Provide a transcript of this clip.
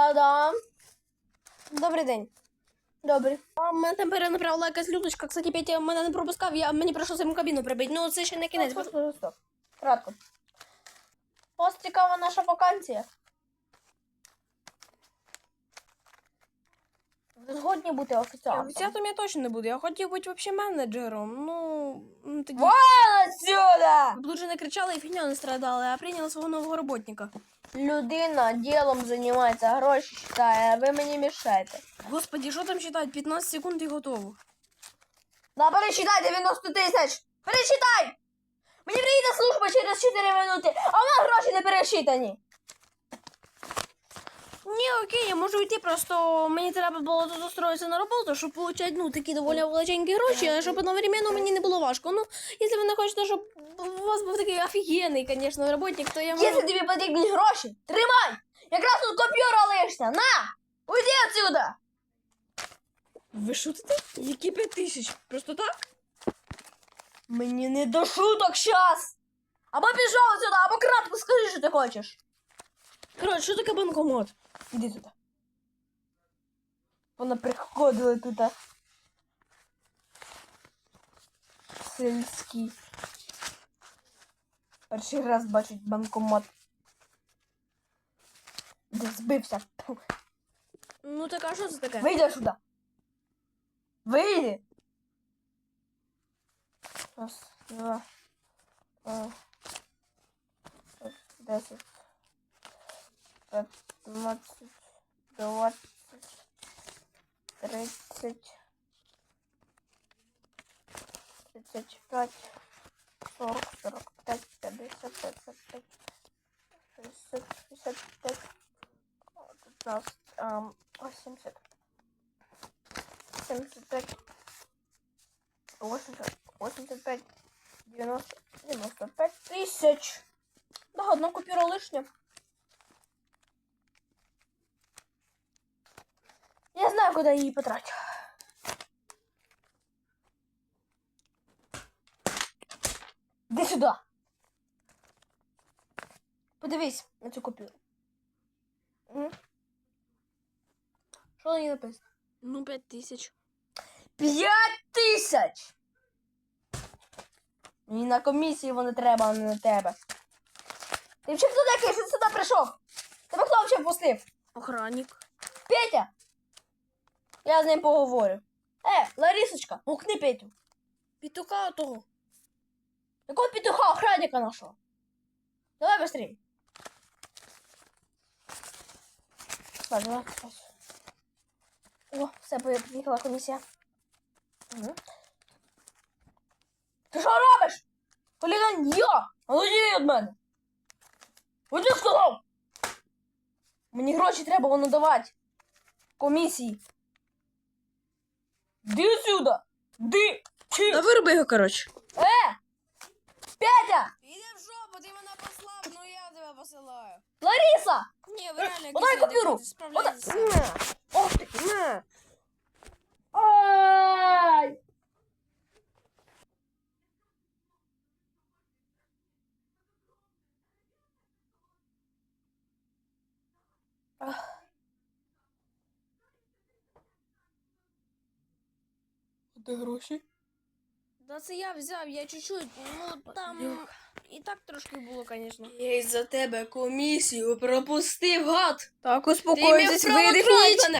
Да-да. Добрий день. Добрий. А мене там перенаправила якась людочка. Кстати, Петя мене не пропускав, я мені прийшлося йому кабіну прибити. Ну, це ще не кінець. Стоп, стоп, стоп. Кратко. Вас цікава наша вакансія. Ви згодні бути офіціантом? Офіціантом я точно не буду. Я хотів бути взагалі менеджером. Ну, тоді. Вон отсюда! Б Дуже не кричали і фігня не страдали, а прийняли свого нового роботника. Людина ділом займається, гроші читає, а ви мені мішаєте. Господі, що там читають? 15 секунд і готово. Да, перечитай 90 тисяч! Перечитай! Мені приїде служба через 4 минути, а в нас гроші не пересчитані. Ні, окей, я можу йти, просто мені треба було тут устроїтися на роботу, щоб отримати ну, такі доволі величенькі гроші, а щоб одновременно мені не було важко. Ну, якщо ви не хочете, щоб у вас був такий офігенний, звісно, роботник, то я можу... Якщо тобі потрібні гроші, тримай! Якраз тут коп'юра лишня, на! Уйди отсюда! Ви шутите? Які 5 тисяч? Просто так? Мені не до шуток щас! Або пішов сюди, або кратко скажи, що ти хочеш. Коротше, що таке банкомат? Іди сюди. Вона приходила тут. Сільський. Перший раз бачить банкомат. Де збився. Ну так а що це таке? Вийди сюди. Вийди. Раз, два, а, десять, п'ятнадцять, двадцять, тридцять, тридцять п'ять, сорок, сорок п'ять, п'ятдесят, п'ятдесят п'ять, шістдесят, шістдесят п'ять, п'ятнадцять, ам, сімдесят. 75, 80, 85, 90, 95 тисяч. Да, одна купюра лишня. Я знаю, куди її потрачу. Іди сюди. Подивись на цю купюру. Що на ній написано? Ну, 5 тисяч. П'ять тисяч! Мені на комісії вони треба, а не на тебе. Ти взагалі хто такий, що ти сюди прийшов? Тебе хто взагалі пустив? Охранник. Петя! Я з ним поговорю. Е, Ларисочка, гукни Петю. Пітука того. Якого петуха охранника нашого? Давай быстрей. Ось. О, все, приїхала комісія. Угу. Ти що робиш? А ну від мене! Уйди, сказав! Мені гроші треба воно давати. Комісії. Ди сюди! Ди! Чи! Та вироби його, коротше. Е! Петя! Іди в жопу, ти мене послав, ну я тебе посилаю. Лариса! Ні, ви реально Подай якісь купюру! люди, справляйтеся. На! Ох ти! На! Ай! Ах, Де гроші? Да це я взяв, я чуть-чуть, ну там і так трошки було, звісно. Я із-за тебе комісію пропустив, гад! Так, успокойтесь, видихніть! мене!